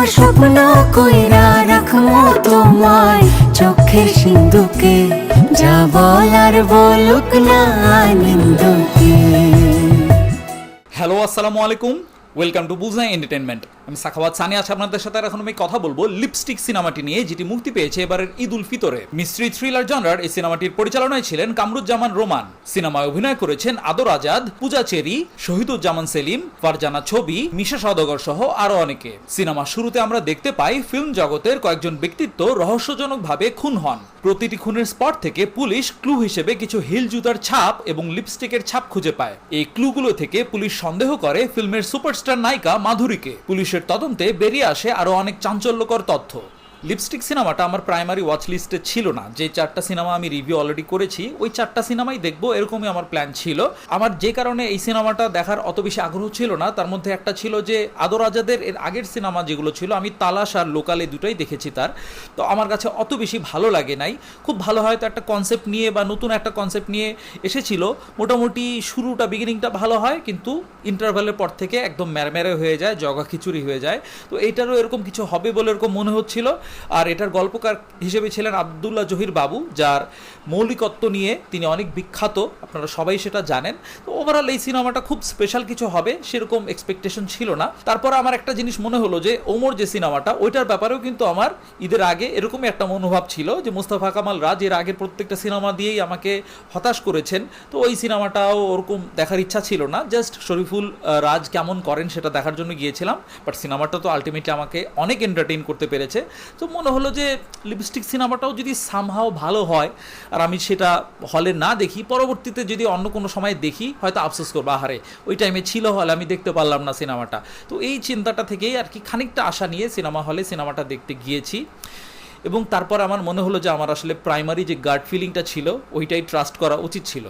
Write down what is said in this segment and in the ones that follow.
আমার স্বপ্ন কইরা রাখব তোমায়। চোখের সিন্ধুকে যা বলার বলুক না হ্যালো, আসসালামু আলাইকুম। ওয়েলকাম টু বুজা এন্টারটেনমেন্ট আমি সাখাওয়াত সানি আছে আপনাদের সাথে, আর এখন আমি কথা বলব লিপস্টিক সিনেমাটি নিয়ে, যেটি মুক্তি পেয়েছে এবারের ঈদ উল ফিতরে। মিস্ট্রি থ্রিলার জনরার এই সিনেমাটির পরিচালনায় ছিলেন কামরুজ্জামান রোমান। সিনেমায় অভিনয় করেছেন আদর আজাদ, পূজা চেরি, শহীদুজ্জামান সেলিম, ফারজানা ছবি মিশা সদগর সহ আরও অনেকে। সিনেমা শুরুতে আমরা দেখতে পাই ফিল্ম জগতের কয়েকজন ব্যক্তিত্ব রহস্যজনকভাবে খুন হন। প্রতিটি খুনের স্পট থেকে পুলিশ ক্লু হিসেবে কিছু হিল জুতার ছাপ এবং লিপস্টিকের ছাপ খুঁজে পায়। এই ক্লুগুলো থেকে পুলিশ সন্দেহ করে ফিল্মের সুপারস্টার নায়িকা মাধুরীকে। পুলিশের তদন্তে বেরিয়ে আসে আরও অনেক চাঞ্চল্যকর তথ্য। লিপস্টিক সিনেমাটা আমার প্রাইমারি ওয়াচ লিস্টে ছিল না। যে চারটা সিনেমা আমি রিভিউ অলরেডি করেছি, ওই চারটা সিনেমাই দেখব, এরকমই আমার প্ল্যান ছিল। আমার যে কারণে এই সিনেমাটা দেখার অত বেশি আগ্রহ ছিল না, তার মধ্যে একটা ছিল যে আদর আজাদের এর আগের সিনেমা যেগুলো ছিল, আমি তালাশ আর লোকালে দুটোই দেখেছি তার। তো আমার কাছে অত বেশি ভালো লাগে নাই। খুব ভালো হয়তো একটা কনসেপ্ট নিয়ে বা নতুন একটা কনসেপ্ট নিয়ে এসেছিল। মোটামুটি শুরুটা বিগিনিংটা ভালো হয়, কিন্তু ইন্টারভ্যালের পর থেকে একদম ম্যারম্যারে হয়ে যায়, জগা খিচুড়ি হয়ে যায়। তো এইটারও এরকম কিছু হবে বলে এরকম মনে হচ্ছিল। আর এটার গল্পকার হিসেবে ছিলেন আবদুল্লাহ জহির বাবু, যার মৌলিকত্ব নিয়ে তিনি অনেক বিখ্যাত, আপনারা সবাই সেটা জানেন। তো ওভারঅল এই সিনেমাটা খুব স্পেশাল কিছু হবে, সেরকম এক্সপেকটেশন ছিল না। তারপর আমার একটা জিনিস মনে হলো যে, ওমর যে সিনেমাটা, ওইটার ব্যাপারেও কিন্তু আমার ঈদের আগে এরকমই একটা মনোভাব ছিল যে, মুস্তাফা কামাল রাজ এর আগের প্রত্যেকটা সিনেমা দিয়েই আমাকে হতাশ করেছেন। তো ওই সিনেমাটাও ওরকম দেখার ইচ্ছা ছিল না জাস্ট শরীফুল রাজ কেমন করেন সেটা দেখার জন্য গিয়েছিলাম। বাট সিনেমাটা তো আলটিমেটলি আমাকে অনেক এন্টারটেইন করতে পেরেছে। তো মনে হলো যে লিপস্টিক সিনেমাটাও যদি সামহাও ভালো হয়, আর আমি সেটা হলে না দেখি, পরবর্তীতে যদি অন্য কোনো সময় দেখি, হয়তো আফসোস করব, আহারে, ওই টাইমে ছিল হলে আমি দেখতে পারলাম না সিনেমাটা তো এই চিন্তাটা থেকেই আর কি খানিকটা আশা নিয়ে সিনেমা হলে সিনেমাটা দেখতে গিয়েছি। এবং তারপর আমার মনে হলো যে আমার আসলে প্রাইমারি যে গার্ড ফিলিংটা ছিল, ওইটাই ট্রাস্ট করা উচিত ছিল।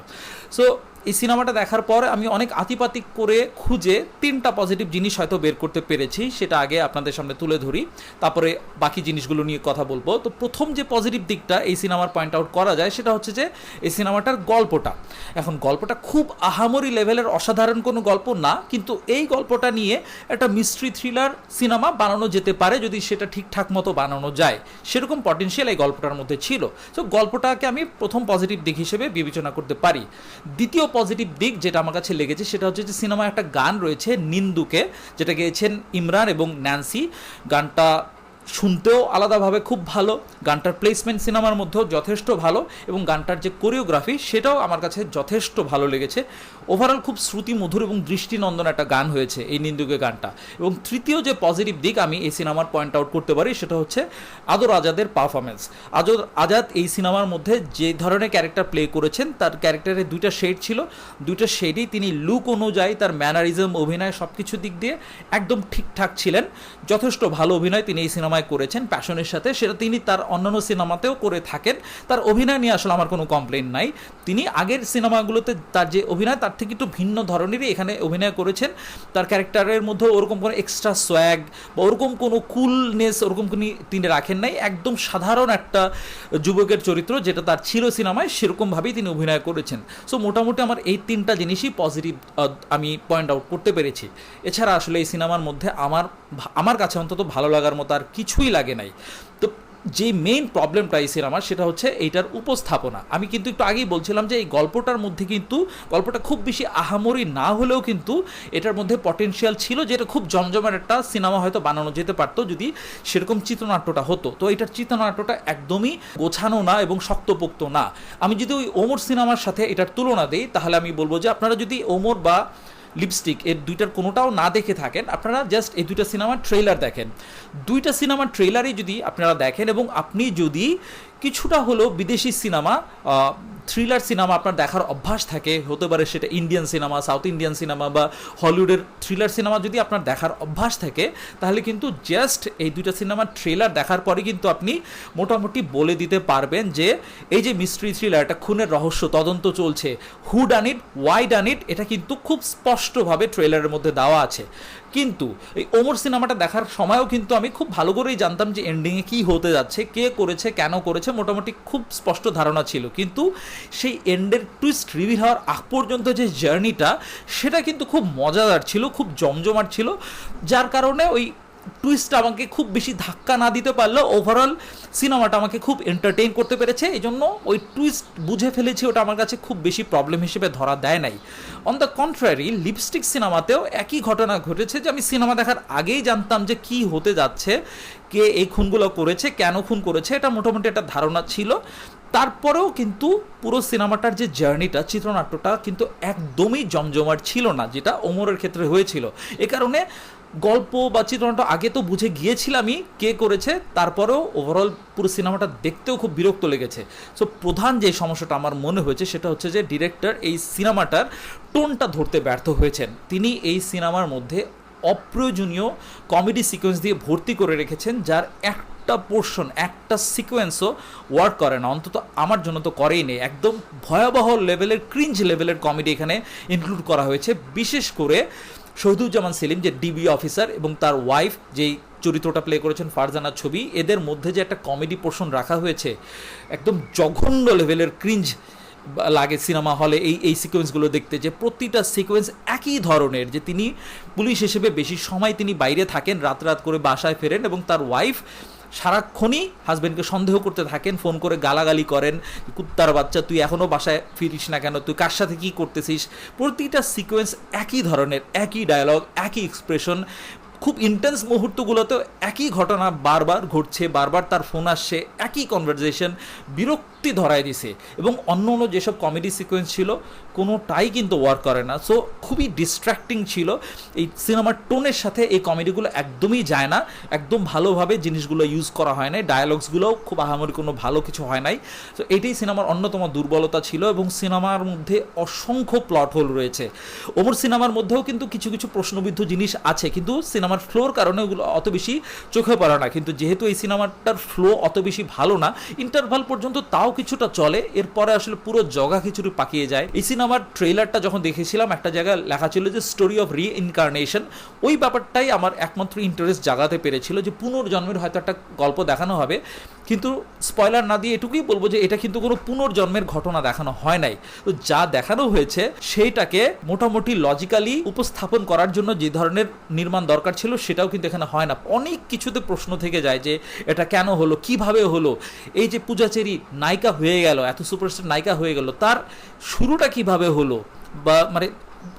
সো এই সিনেমাটা দেখার পর আমি অনেক আতিপাতিক করে খুঁজে তিনটা পজিটিভ জিনিস হয়তো বের করতে পেরেছি, সেটা আগে আপনাদের সামনে তুলে ধরি। তারপরে বাকি জিনিসগুলো নিয়ে কথা বলব। তো প্রথম যে পজিটিভ দিকটা এই সিনেমার পয়েন্ট আউট করা যায়, সেটা হচ্ছে যে এই সিনেমাটার গল্পটা। এখন গল্পটা খুব আহামরি লেভেলের অসাধারণ কোনো গল্প না, কিন্তু এই গল্পটা নিয়ে একটা মিস্ট্রি থ্রিলার সিনেমা বানানো যেতে পারে যদি সেটা ঠিকঠাক মতো বানানো যায়। সেরকম পটেনশিয়াল এই গল্পটার মধ্যে ছিল। তো গল্পটাকে আমি প্রথম পজিটিভ দিক হিসেবে বিবেচনা করতে পারি। দ্বিতীয় পজিটিভ দিক যেটা আমার কাছে লেগেছে, সেটা হচ্ছে যে সিনেমায় একটা গান রয়েছে, নিন্দুকে, যেটা গেয়েছেন ইমরান এবং ন্যান্সি। গানটা শুনতেও আলাদাভাবে খুব ভালো, গানটার প্লেসমেন্ট সিনেমার মধ্যেও যথেষ্ট ভালো এবং গানটার যে কোরিওগ্রাফি সেটাও আমার কাছে যথেষ্ট ভালো লেগেছে। ওভারঅল খুব শ্রুতি মধুর এবং দৃষ্টিনন্দন একটা গান হয়েছে এই নিন্দুকে গানটা। এবং তৃতীয় যে পজিটিভ দিক আমি এই সিনেমার পয়েন্ট আউট করতে পারি সেটা হচ্ছে আদর আজাদের পারফরমেন্স আদর আজাদ এই সিনেমার মধ্যে যে ধরনের ক্যারেক্টার প্লে করেছেন, তার ক্যারেক্টারের দুইটা শেড ছিল। দুইটা শেডেই তিনি লুক অনুযায়ী তার ম্যানারিজম অভিনয় সব কিছু দিক দিয়ে একদম ঠিকঠাক ছিলেন। যথেষ্ট ভালো অভিনয় তিনি এই সিনেমায় করেছেন, প্যাশনের সাথে, সেটা তিনি তার অন্যান্য সিনেমাতেও করে থাকেন। তার অভিনয় নিয়ে আসলে আমার কোনো কমপ্লেন নাই। তিনি আগের সিনেমাগুলোতে তার যে অভিনয়, তার থেকে একটু ভিন্ন ধরনেরই এখানে অভিনয় করেছেন। তার ক্যারেক্টারের মধ্যে ওরকম কোনো এক্সট্রা সোয়াগ বা ওরকম কোনো কুলনেস ওরকম কোনো তিনি রাখেন নাই। একদম সাধারণ একটা যুবকের চরিত্র যেটা তার ছিল সিনেমায়, সেরকমভাবেই তিনি অভিনয় করেছেন। সো মোটামুটি আমার এই তিনটা জিনিসই পজিটিভ আমি পয়েন্ট আউট করতে পেরেছি। এছাড়া আসলে এই সিনেমার মধ্যে আমার আমার কাছে অন্তত ভালো লাগার মতো আর কিছুই লাগে নাই। তো যে মেইন প্রবলেমটা এই সিনেমার সেটা হচ্ছে এইটার উপস্থাপনা। আমি কিন্তু একটু আগেই বলছিলাম যে এই গল্পটার মধ্যে কিন্তু, গল্পটা খুব বেশি আহামরি না হলেও কিন্তু এটার মধ্যে পটেনশিয়াল ছিল যেটা খুব জমজমের একটা সিনেমা হয়তো বানানো যেতে পারতো যদি সেরকম চিত্রনাট্যটা হতো। তো এটার চিত্রনাট্যটা একদমই গোছানো না এবং শক্তপোক্ত না। আমি যদি ওই ওমর সিনেমার সাথে এটার তুলনা দিই, তাহলে আমি বলব যে আপনারা যদি ওমর বা লিপস্টিক এর দুইটার কোনোটাও না দেখে থাকেন, আপনারা জাস্ট এই দুইটা সিনেমার ট্রেলার দেখেন। দুইটা সিনেমার ট্রেলারই যদি আপনারা দেখেন এবং আপনি যদি কিছুটা হলেও বিদেশি সিনেমা থ্রিলার সিনেমা আপনার দেখার অভ্যাস থাকে। হতে পারে সেটা Indian cinema South Indian cinema বা হলিউডের থ্রিলার সিনেমা যদি আপনার দেখার অভ্যাস থাকে, তাহলে কিন্তু জাস্ট এই দুইটা সিনেমার ট্রেলার দেখার পরে কিন্তু আপনি মোটামুটি বলে দিতে পারবেন যে, এই যে মিস্ট্রি থ্রিলার একটা খুনের রহস্য, তদন্ত চলছে। হু ডান ইট ওয়াই ডান ইট এটা কিন্তু খুব স্পষ্টভাবে ট্রেলারের মধ্যে দেওয়া আছে। কিন্তু এই ওমর সিনেমাটা দেখার সময়ও কিন্তু আমি খুব ভালো করেই জানতাম যে এন্ডিংয়ে কী হতে যাচ্ছে, কে করেছে, কেন করেছে, মোটামুটি খুব স্পষ্ট ধারণা ছিল। কিন্তু সেই এন্ডের টুইস্ট রিভিল হওয়ার আগ পর্যন্ত যে জার্নিটা সেটা কিন্তু খুব মজাদার ছিল, খুব জমজমাট ছিল, যার কারণে ওই টুইস্ট আমাকে খুব বেশি ধাক্কা না দিতে পারলেও ওভারঅল সিনেমাটা আমাকে খুব এন্টারটেইন করতে পেরেছে। এই জন্য ওই টুইস্ট বুঝে ফেলেছি, ওটা আমার কাছে খুব বেশি প্রবলেম হিসেবে ধরা দেয় নাই। অন দ্য কন্ট্রারি লিপস্টিক সিনেমাতেও একই ঘটনা ঘটেছে যে আমি সিনেমা দেখার আগেই জানতাম যে কি হতে যাচ্ছে, কে এই খুনগুলো করেছে, কেন খুন করেছে, এটা মোটামুটি একটা ধারণা ছিল। তারপরেও কিন্তু পুরো সিনেমাটার যে জার্নিটা চিত্রনাট্যটা কিন্তু একদমই জমজমাট ছিল না, যেটা ওমরের ক্ষেত্রে হয়েছিল। এ কারণে গল্প বা চিত্রনাট্য আগে তো বুঝে গিয়েছিলামই কে করেছে, তারপরেও ওভারঅল পুরো সিনেমাটা দেখতেও খুব বিরক্ত লেগেছে। সো প্রধান যে সমস্যাটা আমার মনে হয়েছে সেটা হচ্ছে যে ডিরেক্টর এই সিনেমাটার টোনটা ধরতে ব্যর্থ হয়েছেন। তিনি এই সিনেমার মধ্যে অপ্রয়োজনীয় কমেডি সিকোয়েন্স দিয়ে ভর্তি করে রেখেছেন, যার একটা পোর্শন একটা সিকোয়েন্সও ওয়ার্ক করে না। অন্তত আমার জন্য তো করেই নেই। একদম ভয়াবহ লেভেলের ক্রিঞ্জ লেভেলের কমেডি এখানে ইনক্লুড করা হয়েছে। বিশেষ করে শহীদুজ্জামান সেলিম, যে ডিবি অফিসার এবং তার ওয়াইফ যেই চরিত্রটা প্লে করেছেন ফারজানার ছবি, এদের মধ্যে যে একটা কমেডি পোর্শন রাখা হয়েছে, একদম জঘন্য লেভেলের ক্রিঞ্জ লাগে সিনেমা হলে এই এই সিকোয়েন্সগুলো দেখতে, যে প্রতিটা সিকোয়েন্স একই ধরনের, যে তিনি পুলিশ হিসেবে বেশি সময় তিনি বাইরে থাকেন, রাত রাত করে বাসায় ফেরেন এবং তার ওয়াইফ সারাক্ষণই হাজব্যান্ডকে সন্দেহ করতে থাকেন, ফোন করে গালাগালি করেন, কুত্তার বাচ্চা, তুই এখনও বাসায় ফিরিস না কেন, তুই কার সাথে কী করতেছিস? প্রতিটা সিকোয়েন্স একই ধরনের, একই ডায়লগ একই এক্সপ্রেশন খুব ইন্টেন্স মুহূর্তগুলোতেও একই ঘটনা বারবার ঘটছে, বারবার তার ফোন আসছে, একই কনভারজেশন বিরক্তি ধরায় দিছে এবং অন্য অন্য যেসব কমেডি সিকোয়েন্স ছিল, কোনোটাই কিন্তু ওয়ার্ক করে না। সো খুবই ডিস্ট্র্যাক্টিং ছিল। এই সিনেমার টোনের সাথে এই কমেডিগুলো একদমই যায় না। একদম ভালোভাবে জিনিসগুলো ইউজ করা হয় নাই। ডায়ালগসগুলোও খুব আহামরি কোনো ভালো কিছু হয় নাই। তো এটাই সিনেমার অন্যতম দুর্বলতা ছিল এবং সিনেমার মধ্যে অসংখ্য প্লট হোল রয়েছে। ওমর সিনেমার মধ্যেও কিন্তু কিছু কিছু প্রশ্নবিদ্ধ জিনিস আছে, কিন্তু সিনেমার ফ্লোর কারণে ওগুলো অত বেশি চোখে পড়ে না। কিন্তু যেহেতু এই সিনেমাটার ফ্লো অত বেশি ভালো না ইন্টারভাল পর্যন্ত তাও কিছুটা চলে। এরপরে আসলে পুরো জগা খিচুড়ি পাকিয়ে যায়। এই সিনেমার ট্রেলারটা যখন দেখেছিলাম, একটা জায়গায় লেখা ছিল যে স্টোরি অফ রি ইনকার্নেশন ওই ব্যাপারটাই আমার একমাত্র ইন্টারেস্ট জাগাতে পেরেছিল যে পুনর্জন্মের হয়তো একটা গল্প দেখানো হবে। কিন্তু স্পয়লার না দিয়ে এটুকুই বলব যে এটা কিন্তু কোনো পুনর্জন্মের ঘটনা দেখানো হয় নাই। তো যা দেখানো হয়েছে, সেইটাকে মোটামুটি লজিক্যালি উপস্থাপন করার জন্য যে ধরনের নির্মাণ দরকার ছিল, সেটাও কিন্তু এখানে হয় না। অনেক কিছুতে প্রশ্ন থেকে যায় যে এটা কেন হলো, কীভাবে হলো? এই যে পূজাচেরি নায়িকা হয়ে গেল, এত সুপারস্টার নায়িকা হয়ে গেল, তার শুরুটা কীভাবে হলো? বা মানে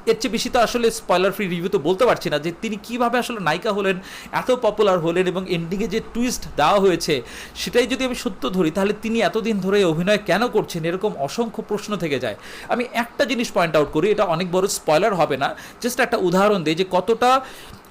এর চেয়ে বেশি তো আসলে স্পয়লার ফ্রি রিভিউ তো বলতে পারছি না যে তিনি কীভাবে আসলে নায়িকা হলেন, এত পপুলার হলেন এবং এন্ডিংয়ে যে টুইস্ট দেওয়া হয়েছে, সেটাই যদি আমি সত্য ধরি, তাহলে তিনি এতদিন ধরে অভিনয় কেন করছেন? এরকম অসংখ্য প্রশ্ন থেকে যায়। আমি একটা জিনিস পয়েন্ট আউট করি, এটা অনেক বড় স্পয়লার হবে না। জাস্ট একটা উদাহরণ দিই যে কতটা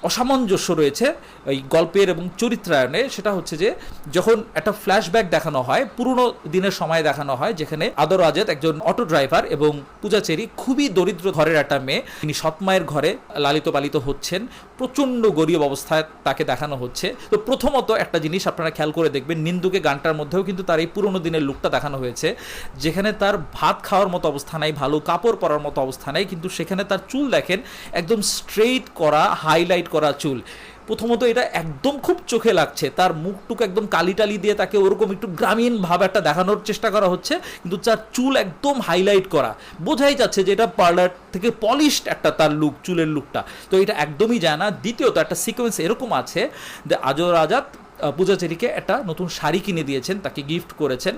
অসামঞ্জস্য রয়েছে এই গল্পের এবং চরিত্রায়নে। সেটা হচ্ছে যে যখন একটা ফ্ল্যাশব্যাক দেখানো হয়, পুরনো দিনের সময় দেখানো হয়, যেখানে আদর আজাদ একজন অটো ড্রাইভার এবং পূজাচেরি খুবই দরিদ্র ঘরের একটা মেয়ে তিনি সৎমায়ের ঘরে লালিত পালিত হচ্ছেন। প্রচণ্ড গরিব অবস্থায় তাকে দেখানো হচ্ছে। তো প্রথমত একটা জিনিস আপনারা খেয়াল করে দেখবেন, নিন্দুকে গানটার মধ্যেও কিন্তু তার এই পুরনো দিনের লুকটা দেখানো হয়েছে। যেখানে তার ভাত খাওয়ার মতো অবস্থা নাই, ভালো কাপড় পরার মতো অবস্থা নাই, কিন্তু সেখানে তার চুল দেখেন, একদম স্ট্রেইট করা হাইলাইট করা চুল। প্রথমত এটা একদম খুব চোখে লাগছে। তার মুখটুকু একদম কালি টালি দিয়ে তাকে ওরকম একটু গ্রামীণ ভাব একটা দেখানোর চেষ্টা করা হচ্ছে, কিন্তু তার চুল একদম হাইলাইট করা। বোঝাই যাচ্ছে যে এটা পার্লার থেকে পলিশড একটা তার লুক চুলের লুকটা তো এটা একদমই যায় না। দ্বিতীয়ত একটা সিকোয়েন্স এরকম আছে যে আজর আজাদ পূজাচেরিকে একটা নতুন শাড়ি কিনে দিয়েছেন, তাকে গিফট করেছেন।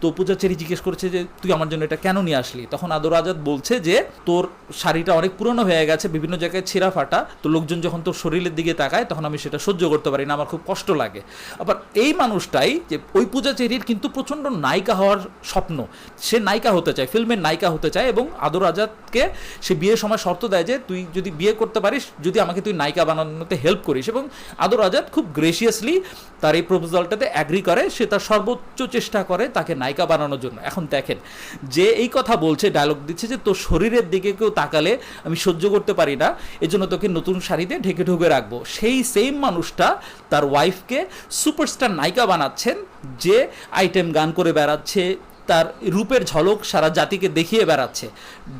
তো পূজাচেরি জিজ্ঞেস করেছে যে, তুই আমার জন্য এটা কেন নিয়ে আসলি? তখন আদর আজাদ বলছে যে, তোর শাড়িটা অনেক পুরনো হয়ে গেছে, বিভিন্ন জায়গায় ছেঁড়া ফাটা। তো লোকজন যখন তোর শরীরের দিকে তাকায়, তখন আমি সেটা সহ্য করতে পারি না, আমার খুব কষ্ট লাগে। আবার এই মানুষটাই যে, ওই পূজাচেরির কিন্তু প্রচণ্ড নায়িকা হওয়ার স্বপ্ন। সে নায়িকা হতে চায়, ফিল্মের নায়িকা হতে চায় এবং আদর আজাদকে সে বিয়ের সময় শর্ত দেয় যে, তুই যদি বিয়ে করতে পারিস, যদি আমাকে তুই নায়িকা বানানোতে হেল্প করিস। এবং আদর আজাদ খুব গ্রেসিয়াসলি তার এই প্রপোজালটাতে অ্যাগ্রি করে, সে তার সর্বোচ্চ চেষ্টা করে তাকে নায়িকা বানানোর জন্য। এখন দেখেন, যে এই কথা বলছে ডায়লগ দিচ্ছে যে, তোর শরীরের দিকে কেউ তাকালে আমি সহ্য করতে পারি না, এজন্য তোকে নতুন শাড়িতে ঢেকে ঢুকে রাখব। সেই সেম মানুষটা তার ওয়াইফকে সুপারস্টার নায়িকা বানাচ্ছেন, যে আইটেম গান করে বেড়াচ্ছে তার রূপের ঝলক সারা জাতিকে দেখিয়ে বেড়াচ্ছে।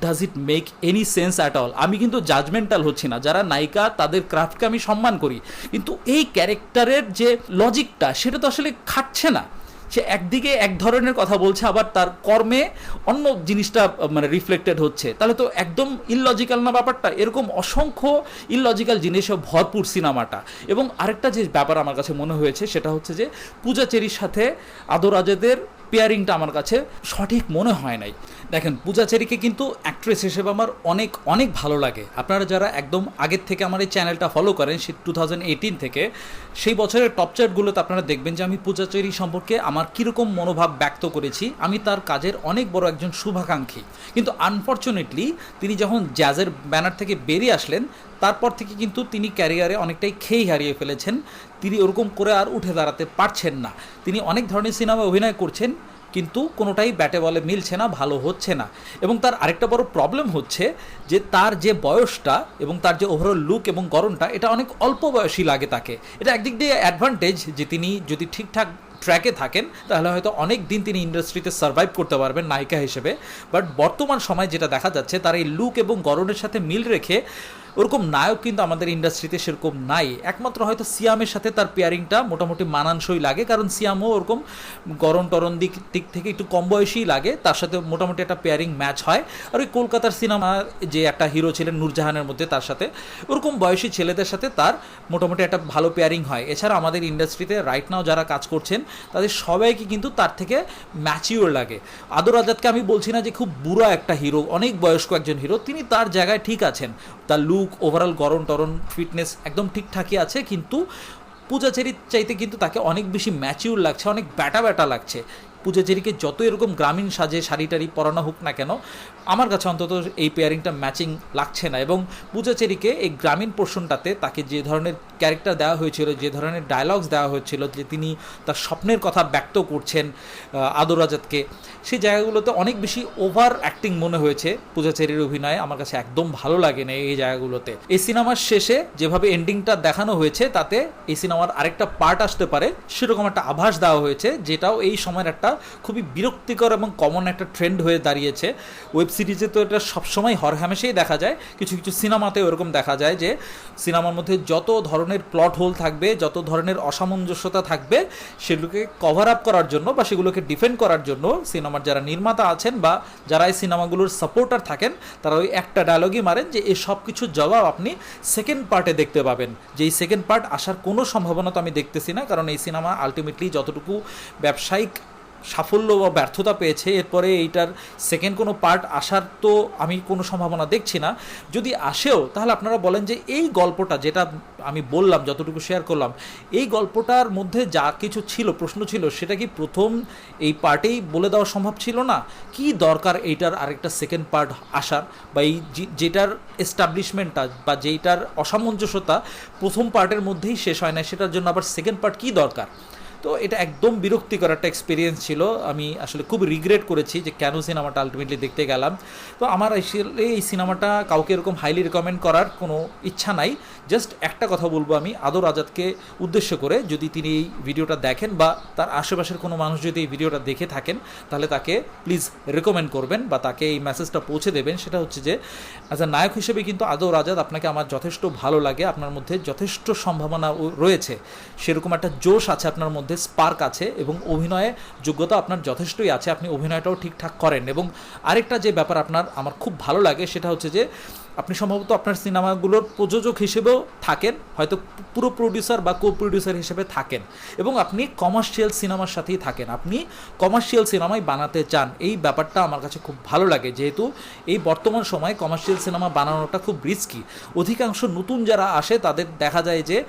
Does it make any sense at all আমি কিন্তু জাজমেন্টাল হচ্ছি না। যারা নায়িকা, তাদের ক্রাফটকে আমি সম্মান করি। কিন্তু এই ক্যারেক্টারের যে লজিকটা, সেটা তো আসলে খাটছে না। সে একদিকে এক ধরনের কথা বলছে, আবার তার কর্মে অন্য জিনিসটা মানে রিফ্লেক্টেড হচ্ছে। তাহলে তো একদম ইললজিক্যাল না ব্যাপারটা? এরকম অসংখ্য ইললজিক্যাল জিনিসে ভরপুর সিনেমাটা। এবং আরেকটা যে ব্যাপার আমার কাছে মনে হয়েছে, সেটা হচ্ছে যে পূজা চেরির সাথে আদর আজেদের পেয়ারিংটা আমার কাছে সঠিক মনে হয় নাই। দেখেন, পূজা চেরিকে কিন্তু অ্যাক্ট্রেস হিসেবে আমার অনেক অনেক ভালো লাগে। আপনারা যারা একদম আগের থেকে আমার এই চ্যানেলটা ফলো করেন, সে টু থেকে, সেই বছরের টপ চার্টগুলোতে আপনারা দেখবেন যে আমি পূজা চেরি সম্পর্কে আমার কীরকম মনোভাব ব্যক্ত করেছি। আমি তার কাজের অনেক বড় একজন শুভাকাঙ্ক্ষী। কিন্তু আনফর্চুনেটলি তিনি যখন জ্যাজের ব্যানার থেকে বেরিয়ে আসলেন তারপর থেকে কিন্তু তিনি ক্যারিয়ারে অনেকটাই খেই হারিয়ে ফেলেছেন। তিনি ওরকম করে আর উঠে দাঁড়াতে পারছেন না। তিনি অনেক ধরনের সিনেমায় অভিনয় করছেন, কিন্তু কোনোটাই ব্যাটে বলে মিলছে না, ভালো হচ্ছে না। এবং তার আরেকটা বড় প্রবলেম হচ্ছে যে তার যে বয়সটা এবং তার যে ওভারঅল লুক এবং গরমটা এটা অনেক অল্প বয়সী লাগে তাকে। এটা একদিক দিয়ে অ্যাডভান্টেজ যে তিনি যদি ঠিকঠাক ট্র্যাকে থাকেন, তাহলে হয়তো অনেক দিন তিনি ইন্ডাস্ট্রিতে সার্ভাইভ করতে পারবেন নায়িকা হিসেবে। বাট বর্তমান সময় যেটা দেখা যাচ্ছে, তার এই লুক এবং গরনের সাথে মিল রেখে ওরকম নায়ক কিন্তু আমাদের ইন্ডাস্ট্রিতে সেরকম নাই। একমাত্র হয়তো সিয়ামের সাথে তার পেয়ারিংটা মোটামুটি মানানসই লাগে, কারণ সিয়ামও ওরকম গরম টরম দিক দিক থেকে একটু কম বয়সী লাগে, তার সাথে মোটামুটি একটা পেয়ারিং ম্যাচ হয়। আর ওই কলকাতার সিনেমা যে একটা হিরো ছিলেন নূরজাহানের মধ্যে তার সাথে, ওরকম বয়সী ছেলেদের সাথে তার মোটামুটি একটা ভালো পেয়ারিং হয়। এছাড়া আমাদের ইন্ডাস্ট্রিতে রাইট নাও যারা কাজ করছেন, তাদের সবাইকে কিন্তু তার থেকে ম্যাচিওর লাগে। আদর আজাদকে আমি বলছি না যে খুব বুড়া একটা হিরো অনেক বয়স্ক একজন হিরো তিনি তার জায়গায় ঠিক আছেন। তার লুক ওভারঅল গরম টরন ফিটনেস একদম ঠিকঠাকই আছে, কিন্তু পূজাচেরির চাইতে কিন্তু তাকে অনেক বেশি ম্যাচিউর লাগছে, অনেক ব্যাটা ব্যাটা লাগছে। পূজাচেরিকে যত এরকম গ্রামীণ সাজে শাড়ি টাড়ি পরানো হোক না কেন, আমার কাছে অন্তত এই পেয়ারিংটা ম্যাচিং লাগছে না। এবং পূজাচেরিকে এই গ্রামীণ পোর্শনটাতে তাকে যে ধরনের ক্যারেক্টার দেওয়া হয়েছিল, যে ধরনের ডায়লগস দেওয়া হয়েছিল, যে তিনি তার স্বপ্নের কথা ব্যক্ত করছেন আদর আজাদকে সেই জায়গাগুলোতে অনেক বেশি ওভার অ্যাক্টিং মনে হয়েছে পূজাচেরির অভিনয়। আমার কাছে একদম ভালো লাগে না এই জায়গাগুলোতে। এই সিনেমার শেষে যেভাবে এন্ডিংটা দেখানো হয়েছে, তাতে এই সিনেমার আরেকটা পার্ট আসতে পারে, সেরকম একটা আভাস দেওয়া হয়েছে, যেটাও এই সময়ের একটা খুবই বিরক্তিকর এবং কমন একটা ট্রেন্ড হয়ে দাঁড়িয়েছে। ওয়েব সিরিজে তো এটা সবসময় হরহামেশেই দেখা যায়। কিছু কিছু সিনেমাতে ওরকম দেখা যায় যে সিনেমার মধ্যে যত ধরনের প্লট হোল থাকবে, যত ধরনের অসামঞ্জস্যতা থাকবে, সেগুলোকে কভার আপ করার জন্য বা সেগুলোকে ডিফেন্ড করার জন্য সিনেমার যারা নির্মাতা আছেন বা যারা এই সিনেমাগুলোর সাপোর্টার থাকেন, তারা ওই একটা ডায়লগই মারেন যে এই সব কিছুর জবাব আপনি সেকেন্ড পার্টে দেখতে পাবেন। যে, এই সেকেন্ড পার্ট আসার কোনো সম্ভাবনা তো আমি দেখতেছি না, কারণ এই সিনেমা আলটিমেটলি যতটুকু ব্যবসায়িক সাফল্য বা ব্যর্থতা পেয়েছে, এরপরে এইটার সেকেন্ড কোনো পার্ট আসার তো আমি কোনো সম্ভাবনা দেখছি না। যদি আসেও, তাহলে আপনারা বলেন যে এই গল্পটা যেটা আমি বললাম, যতটুকু শেয়ার করলাম, এই গল্পটার মধ্যে যা কিছু ছিল, প্রশ্ন ছিল, সেটা কি প্রথম এই পার্টেই বলে দেওয়া সম্ভব ছিল না? কি দরকার এইটার আরেকটা সেকেন্ড পার্ট আসার? বা এই যেটার এস্টাবলিশমেন্টটা বা যেইটার অসামঞ্জস্যতা প্রথম পার্টের মধ্যেই শেষ হয় না সেটার জন্য আবার সেকেন্ড পার্ট কি দরকার? তো এটা একদম বিরক্তিকর একটা এক্সপিরিয়েন্স ছিল। আমি আসলে খুব রিগ্রেট করেছি যে কেন সিনেমাটা আলটিমেটলি দেখতে গেলাম। তো আমার আসলে এই সিনেমাটা কাউকে এরকম হাইলি রেকমেন্ড করার কোনো ইচ্ছা নাই। জাস্ট একটা কথা বলব আমি আদর আজাদকে উদ্দেশ্য করে যদি তিনি এই ভিডিওটা দেখেন বা তার আশেপাশের কোনো মানুষ যদি এই ভিডিওটা দেখে থাকেন, তাহলে তাকে প্লিজ রেকমেন্ড করবেন বা তাকে এই মেসেজটা পৌঁছে দেবেন। সেটা হচ্ছে যে অ্যাজ আ নায়ক হিসেবে কিন্তু আদর আজাদ আপনাকে আমার যথেষ্ট ভালো লাগে। আপনার মধ্যে যথেষ্ট সম্ভাবনা রয়েছে। সেরকম একটা জোশ আছে আপনার মধ্যে স্পার্ক আছে এবং অভিনয়ে যোগ্যতা আপনার যথেষ্টই আছে, আপনি অভিনয়টাও ঠিকঠাক করেন। এবং আরেকটা যে ব্যাপার আপনার, আমার খুব ভালো লাগে সেটা হচ্ছে যে, আপনি সম্ভবত আপনার সিনেমাগুলোর প্রযোজক হিসেবেও থাকেন, হয়তো পুরো প্রডিউসার বা কো প্রডিউসার হিসেবে থাকেন এবং আপনি কমার্শিয়াল সিনেমার সাথেই থাকেন। আপনি কমার্শিয়াল সিনেমাই বানাতে চান, এই ব্যাপারটা আমার কাছে খুব ভালো লাগে। যেহেতু এই বর্তমান সময়ে কমার্শিয়াল সিনেমা বানানোটা খুব রিস্কি অধিকাংশ নতুন যারা আসে, তাদের দেখা যায় যে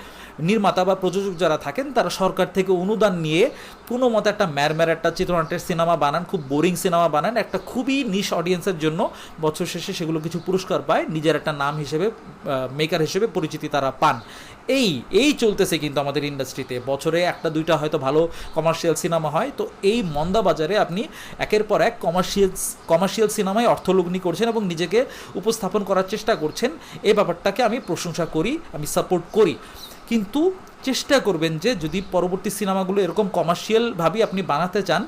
নির্মাতা বা প্রযোজক যারা থাকেন, তারা সরকার থেকে অনুদান নিয়ে কোনো মতো একটা ম্যারম্যার, একটা চিত্রনাট্যের সিনেমা বানান, খুব বোরিং সিনেমা বানান, একটা খুবই নিশ অডিয়েন্সের জন্য বছর শেষে সেগুলো কিছু পুরস্কার পায়, নিজের একটা নাম হিসেবে মেকার হিসেবে পরিচিতি তারা পান। এই এই চলতেছে কিন্তু আমাদের ইন্ডাস্ট্রিতে বছরে একটা, দুইটা হয়তো ভালো কমার্শিয়াল সিনেমা হয়, তো এই মন্দা বাজারে আপনি একের পর এক কমার্শিয়াল কমার্শিয়াল সিনেমায় অর্থলগ্নি করছেন এবং নিজেকে উপস্থাপন করার চেষ্টা করছেন। এই ব্যাপারটাকে আমি প্রশংসা করি, আমি সাপোর্ট করি। কিন্তু চেষ্টা করবেন যে যদি পরবর্তী সিনেমাগুলো এরকম কমার্শিয়ালভাবেই আপনি বানাতে চান,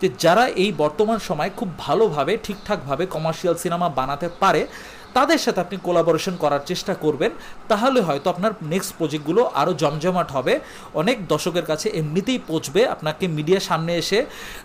যে যারা এই বর্তমান সময় খুব ভালোভাবে, ঠিকঠাকভাবে কমার্শিয়াল সিনেমা বানাতে পারে, তাদের সাথে আপনি কোলাবোরেশন করার চেষ্টা করবেন। তাহলে হয়তো আপনার নেক্সট প্রজেক্টগুলো আরও জমজমাট হবে। অনেক দর্শকের কাছে এমনিতেই পৌঁছবে, আপনাকে মিডিয়ার সামনে এসে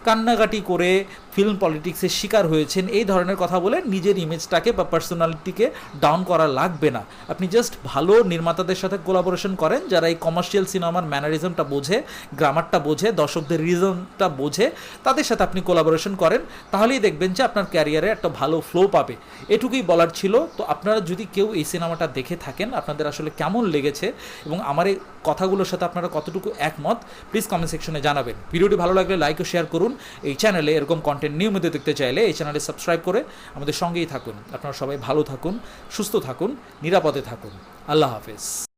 কান্নাকাটি করে ফিল্ম পলিটিক্সের শিকার হয়েছেন, এই ধরনের কথা বলে নিজের ইমেজটাকে বা পার্সোনালিটিকে ডাউন করা লাগবে না। আপনি জাস্ট ভালো নির্মাতাদের সাথে কোলাবোরেশন করেন, যারা এই কমার্শিয়াল সিনেমার ম্যানারিজমটা বোঝে গ্রামারটা বোঝে, দর্শকদের রিজনটা বোঝে, তাদের সাথে আপনি কোলাবোরেশন করেন, তাহলেই দেখবেন যে আপনার ক্যারিয়ারে একটা ভালো ফ্লো পাবে। এটুকুই বলার ছিল। তো আপনারা যদি কেউ এই সিনেমাটা দেখে থাকেন, আপনাদের আসলে কেমন লেগেছে এবং আমার এই কথাগুলোর সাথে আপনারা কতটুকু একমত প্লিজ কমেন্ট সেকশনে জানাবেন। ভিডিওটি ভালো লাগলে লাইক ও শেয়ার করুন। এই চ্যানেলে এরকম কন্টেন্ট নিয়মিত দেখতে চাইলে এই চ্যানেলে সাবস্ক্রাইব করে আমাদের সঙ্গেই থাকুন। আপনারা সবাই ভালো থাকুন, সুস্থ থাকুন, নিরাপদে থাকুন। আল্লাহ হাফেজ।